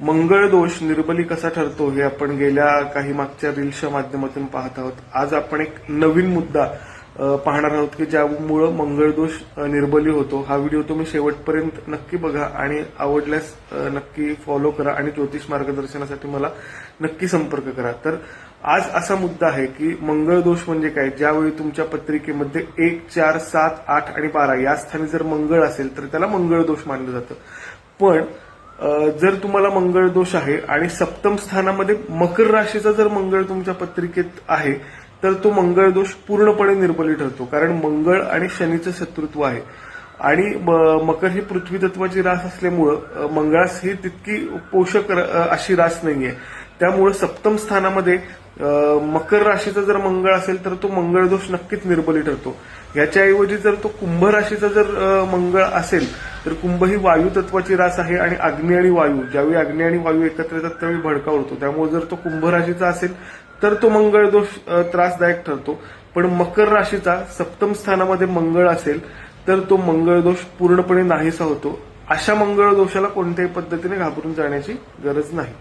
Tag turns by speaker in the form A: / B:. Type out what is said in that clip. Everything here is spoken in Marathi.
A: मंगळ दोष निर्बली कसा ठरतो हे आपण गेल्या काही मागच्या रील्सच्या माध्यमातून पाहत आहोत. आज आपण एक नवीन मुद्दा पाहणार आहोत की ज्यामुळं मंगळ दोष निर्बली होतो. हा व्हिडिओ तुम्ही शेवटपर्यंत नक्की बघा आणि आवडल्यास नक्की फॉलो करा आणि ज्योतिष मार्गदर्शनासाठी मला नक्की संपर्क करा. तर आज असा मुद्दा आहे की मंगळ दोष म्हणजे काय? ज्यावेळी तुमच्या पत्रिकेमध्ये एक चार सात आठ आणि बारा या स्थानी जर मंगळ असेल तर त्याला मंगळ दोष मानलं जातं. पण जर तुम्हाला मंगळ दोष आहे आणि सप्तम स्थानामध्ये मकर राशीचा जर मंगळ तुमच्या पत्रिकेत आहे तर तो मंगळ दोष पूर्णपणे निर्बली ठरतो कारण मंगळ आणि शनीचं शत्रुत्व आहे. आणि म- मकर ही पृथ्वी तत्वाची रास असल्यामुळं मंगळास ही तितकी पोषक र- अशी रास नाहीये. त्यामुळे सप्तम स्थानामध्ये मकर राशीचा जर मंगळ असेल तर तो मंगळ दोष नक्कीच निर्बली ठरतो. याच्याऐवजी जर तो कुंभ राशीचा जर मंगळ असेल तर कुंभ ही वायू तत्वाची रास आहे आणि अग्नी आणि वायू ज्यावेळी अग्नी आणि वायू एकत्र येतात त्यावेळी भडका उडतो. त्यामुळे जर तो कुंभ राशीचा असेल तर तो मंगळ दोष त्रासदायक ठरतो. पण मकर राशीचा सप्तम स्थानामध्ये मंगळ असेल तर तो मंगळ दोष पूर्णपणे नाहीसा होतो. अशा मंगळ दोषाला कोणत्याही पद्धतीने घाबरून जाण्याची गरज नाही.